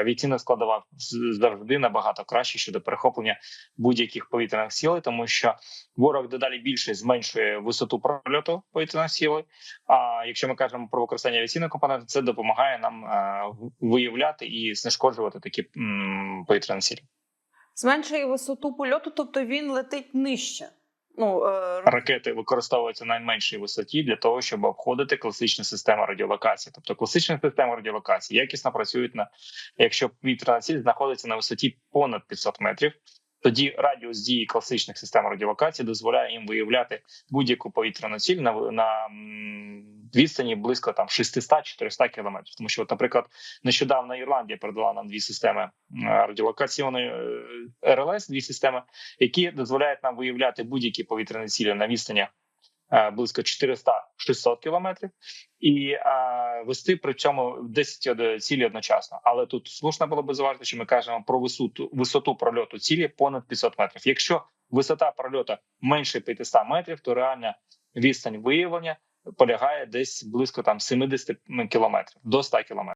авіаційна складова завжди набагато краще щодо перехоплення будь-яких повітряних сил, тому що ворог дедалі більше зменшує висоту прольоту повітряних сил. А якщо ми кажемо про використання авіаційної компоненти, це допомагає нам е, виявляти і знешкоджувати такі повітряні сили. Зменшує висоту польоту, тобто він летить нижче. Ну, е, Ракети використовуються на найменшій висоті для того, щоб обходити класичну систему радіолокації. Тобто класична система радіолокації якісно працюють на якщо повітряна ціль знаходиться на висоті понад 500 метрів. Тоді радіус дії класичних систем радіолокації дозволяє їм виявляти будь-яку повітряну ціль на, на відстані близько там 600-400 кілометрів. Тому що, от, наприклад, нещодавно Ірландія передала нам дві системи радіолокаційної е, РЛС, дві системи, які дозволяють нам виявляти будь-які повітряні цілі на відстані е, близько 400-600 кілометрів, і е, вести при цьому 10 цілі одночасно. Але тут слушно було би зважити, що ми кажемо про висоту висоту прольоту цілі понад 500 метрів. Якщо висота прольоту менше 500 метрів, то реальна відстань виявлення полягає десь близько там 70 кілометрів до 100 кілометрів.